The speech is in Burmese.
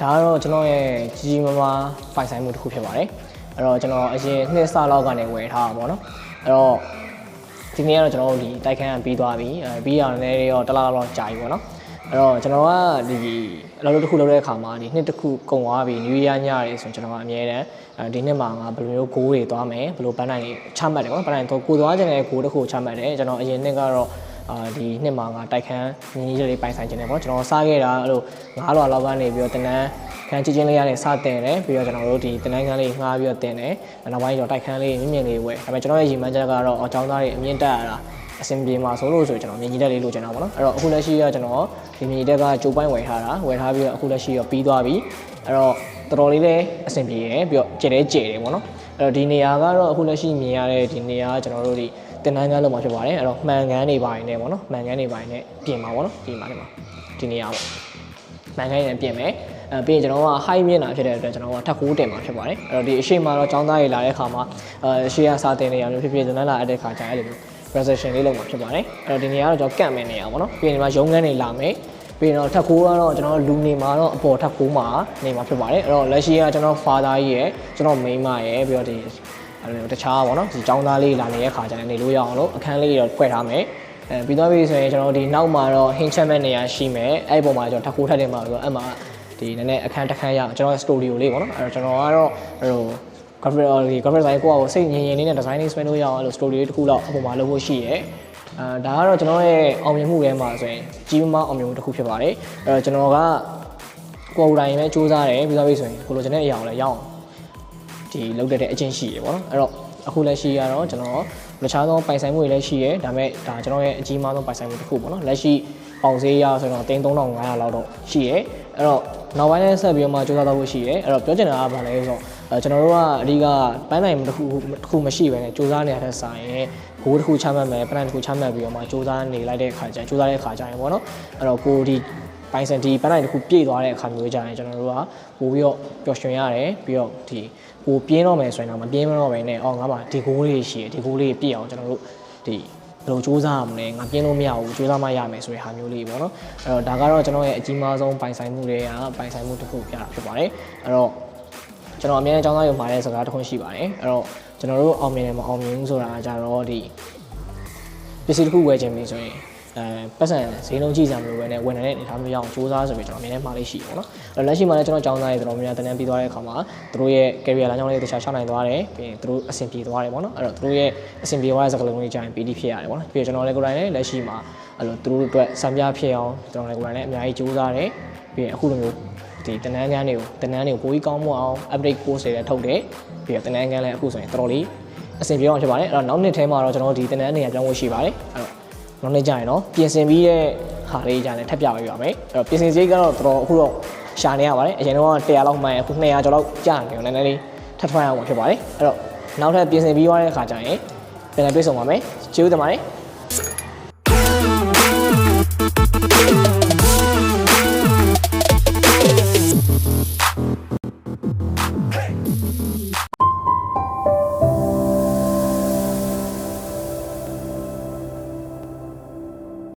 ဒါကတော့ကျွန်တော်ရဲ့ကြီးကြီးမားမားပိုင်ဆိုင်မှုတစ်ခုဖြစ်ပါတယ်အဲ့တော့ကျွန်တော်အရင်နှစ်စလောက်ကနေဝယ်ထားတာပေါ့နော်အဲ့တော့ဒီနေ့ကတော့ကျွန်တော်တို့ဒီတိုက်ခန်းကပြီးသွားပြီအဲပြီးရတဲ့ရောတစ်လားလောက်ကြာပြီပေါ့နော်အဲ့တော့ကျွန်တော်ကဒီအလုပ်တစ်ခုလုပ်တဲ့အခါမှာဒီနှစ်တစ်ခုကုန်သွားပြီ New Year ညတွေဆိုရင်ကျွန်တော်ကအမြဲတမ်းအဲဒီနှစ်မှာငါဘယ်လိုမျိုး goal တွေသွားမယ်ဘယ်လိုပန်းတိုင်းတွေချမှတ်တယ်ပေါ့နော်ပန်းတိုင်းတော့ကိုသွားခြင်းတဲ့ goal တစ်ခုချမှတ်တယ်ကျွန်တော်အရင်နှစ်ကတော့ အာဒီနှစ်မှာငါတိုက်ခန်းညီညီလေးပိုင်ဆိုင်ခြင်းတယ်ပေါ့ကျွန်တော်စားခဲ့တာအဲ့လိုငါးလွာလောက်ကနေပြီးတော့တနန်းခန်းချင်းချင်းလေးရနေစတင်တယ်ပြီးတော့ကျွန်တော်တို့ဒီတနန်းခန်းလေးငှားပြီးတော့တင်တယ်နောက်ပိုင်းကျတော့တိုက်ခန်းလေးမြင့်မြင့်လေးဝယ်ဒါပေမဲ့ကျွန်တော်ရဲ့ရည်မှန်းချက်ကတော့အကြောင်းသားတွေအမြင့်တက်ရတာအဆင်ပြေမှာဆိုလို့ဆိုကျွန်တော်မြင်ကြီးတက်လေးလိုချင်တာပေါ့နော်အဲ့တော့အခုလက်ရှိကကျွန်တော်ဒီမြင်ကြီးတက်ကကြိုးပိုင်းဝယ်ထားတာဝယ်ထားပြီးတော့အခုလက်ရှိရောပြီးသွားပြီအဲ့တော့တော်တော်လေးလည်းအဆင်ပြေရယ်ပြီးတော့ကျဲတယ်ကျဲတယ်ပေါ့နော် အဲ့တော့ဒီနေရာကတော့အခုလက်ရှိမြင်ရတဲ့ဒီနေရာကကျွန်တော်တို့ဒီတင်နန်းကန်းလုံးမှာဖြစ်ပါတယ်အဲ့တော့မှန်ကန်းတွေပါနေပေါ့နော်မှန်ကန်းတွေပါနေပြင်ပါပေါ့နော်ပြင်ပါနေမှာဒီနေရာပေါ့မှန်ကန်းတွေပြင်မယ်အဲပြီးရင်ကျွန်တော်က high မြင့်တာဖြစ်တဲ့အတွက်ကျွန်တော်ကထပ်ကိုးတင်မှာဖြစ်ပါတယ်အဲ့တော့ဒီအရှိမတော့ចောင်းသားတွေလာတဲ့အခါမှာအဲရှေ့ကစာတင်နေရမျိုးဖြစ်ဖြစ်ဇနလာအပ်တဲ့ခါကျအဲ့လိုမျိုး presentation လေးလုပ်မှာဖြစ်ပါတယ်အဲ့တော့ဒီနေရာကတော့ကျွန်တော်ကန့်မယ်နေရာပေါ့နော်ပြီးရင်ဒီမှာရုံးခန်းတွေလာမယ် ပြီးရင်တော့ထပ်ကိုးကတော့ကျွန်တော်လူနေမှာတော့အပေါ်ထပ်ကိုးမှာနေမှာဖြစ်ပါတယ်အဲ့တော့လက်ရှိကကျွန်တော် father ကြီးရယ်ကျွန်တော် main မရယ်ပြီးတော့ဒီအဲ့လိုတခြားပေါ့နော်ဒီចောင်းသားလေးလာနေတဲ့ခါကျရင်နေလို့ရအောင်လို့အခန်းလေးတော့ဖွဲ့ထားမယ်အဲပြီးတော့ပြီဆိုရင်ကျွန်တော်ဒီနောက်မှာတော့ဟင်းချက်မဲ့နေရာရှိမယ်အဲ့ဒီပုံမှာကျွန်တော်ထပ်ကိုးထပ်တင်မှာဆိုတော့အဲ့မှာဒီနည်းနည်းအခန်းတစ်ခန်းရအောင်ကျွန်တော် studio လေးပေါ့နော်အဲ့တော့ကျွန်တော်ကတော့ဟို graphic ဒီ graphic design ကိုယ့်အကိုစိတ်ငြိမ်ငြိမ်လေးနဲ့ design လေးဆွဲလို့ရအောင်အဲ့လို story လေးတစ်ခုလောက်အပေါ်မှာလုပ်ဖို့ရှိရဲ အဲဒါကတော့ကျွန်တော်ရဲ့အောင်မြင်မှုတွေမှာဆိုရင်ကြီးမားအောင်မြင်မှုတစ်ခုဖြစ်ပါတယ်အဲ့တော့ကျွန်တော်ကကိုယ်တိုင်ပဲစူးစမ်းတယ်ပြီးသွားပြီဆိုရင်ကိုလိုချင်တဲ့အရာကိုလည်းရအောင်ဒီလုပ်တတ်တဲ့အချင်းရှိရေပေါ့နော်အဲ့တော့အခုလက်ရှိကတော့ကျွန်တော်တခြားသောပိုင်ဆိုင်မှုတွေလည်းရှိရဲဒါပေမဲ့ဒါကျွန်တော်ရဲ့အကြီးမားဆုံးပိုင်ဆိုင်မှုတစ်ခုပေါ့နော်လက်ရှိပေါင်ဈေးရဆိုတော့3500လောက်တော့ရှိရဲအဲ့တော့နောက်ပိုင်းလည်းဆက်ပြီးတော့မှစူးစမ်းတော့ဖို့ရှိရဲအဲ့တော့ပြောချင်တာကဘာလဲဆိုတော့ အဲကျွန်တော်တို့ကအဓိကပန်းနိုင်တစ်ခုတစ်ခုမရှိဘဲနဲ့စူးစမ်းနေရတဲ့ဆိုင်ရဲ့ဂိုးတစ်ခုချမှတ်မယ်ပန်းနိုင်တစ်ခုချမှတ်ပြီးတော့မှစူးစမ်းနေလိုက်တဲ့အခါကျရင်စူးစမ်းတဲ့အခါကျရင်ပေါ့နော်အဲ့တော့ကိုဒီပိုင်စံဒီပန်းနိုင်တစ်ခုပြည့်သွားတဲ့အခါမျိုးကျရင်ကျွန်တော်တို့ကပို့ပြီးတော့ပျော်ရွှင်ရတယ်ပြီးတော့ဒီကိုပြင်းတော့မယ်ဆိုရင်တော့မပြင်းမတော့ပဲနဲ့အော်ငါမှဒီဂိုးလေးရှိရဒီဂိုးလေးပြည့်အောင်ကျွန်တော်တို့ဒီဘယ်လိုစူးစမ်းရမလဲငါပြင်းလို့မရဘူးစူးစမ်းမှရမယ်ဆိုတဲ့ဟာမျိုးလေးပေါ့နော်အဲ့တော့ဒါကတော့ကျွန်တော်ရဲ့အကြီးမားဆုံးပိုင်ဆိုင်မှုတွေကပိုင်ဆိုင်မှုတစ်ခုပြတာဖြစ်ပါတယ်အဲ့တော့ ကျွန်တော်အမြဲတမ်းအကြောင်းသားရုံမှာတဲ့စကားတစ်ခုရှိပါတယ်အဲ့တော့ကျွန်တော်တို့အောင်မြင်တယ်မအောင်မြင်ဘူးဆိုတာကကြတော့ဒီပစ္စည်းတစ်ခုဝယ်ခြင်းပြီဆိုရင်အဲပတ်စံဈေးနှုန်းကြည့်ကြမလို့ပဲねဝန်ထမ်းတဲ့အနေထားမျိုးရအောင်စူးစမ်းဆိုပြီးကျွန်တော်အမြဲတမ်းမှားလေးရှိပေါ့နော်အဲ့လက်ရှိမှာလည်းကျွန်တော်ကြောင်းသားတွေတော်တော်များများတန်းတန်းပြီးသွားတဲ့အခါမှာသူတို့ရဲ့ career လမ်းကြောင်းလေးတခြားရှောက်နိုင်သွားတယ်ပြီးရင်သူတို့အဆင်ပြေသွားတယ်ပေါ့နော်အဲ့တော့သူတို့ရဲ့အဆင်ပြေသွားတဲ့စကားလုံးလေးကြာရင် PD ဖြစ်ရတယ်ပေါ့နော်ပြီးတော့ကျွန်တော်လည်းကိုယ်တိုင်လည်းလက်ရှိမှာအဲ့လိုသူတို့အတွက်စံပြဖြစ်အောင်ကျွန်တော်လည်းကိုယ်တိုင်လည်းအများကြီးစူးစမ်းတယ်ပြီးရင်အခုလိုမျိုး ဒီတနန်းကန်းတွေကိုတနန်းတွေကိုပိုကြီးကောင်းမွန်အောင် update course တွေလည်းထုတ်တယ်ပြီးတော့တနန်းကန်းလည်းအခုဆိုရင်တော်တော်လေးအဆင်ပြေအောင်ဖြစ်ပါတယ်အဲ့တော့နောက်နှစ်ထဲမှာတော့ကျွန်တော်ဒီတနန်းနေရာပြောင်းဖို့ရှိပါတယ်အဲ့တော့နောက်နှစ်ကျရင်တော့ပြင်ဆင်ပြီးတဲ့ဟာလေးကြာလည်းထပ်ပြပေးပါမယ်အဲ့တော့ပြင်ဆင်စရိတ်ကတော့တော်တော်အခုတော့ရှာနေရပါတယ်အရင်တော့100လောက်မှန်အခု200ကျော်လောက်ကြာနေအောင်နည်းနည်းလေးထပ်ထွန်းရအောင်ဖြစ်ပါတယ်အဲ့တော့နောက်ထပ်ပြင်ဆင်ပြီးသွားတဲ့အခါကျရင်ပြန်လည်တွေ့ဆုံပါမယ်ကျေးဇူးတင်ပါတယ်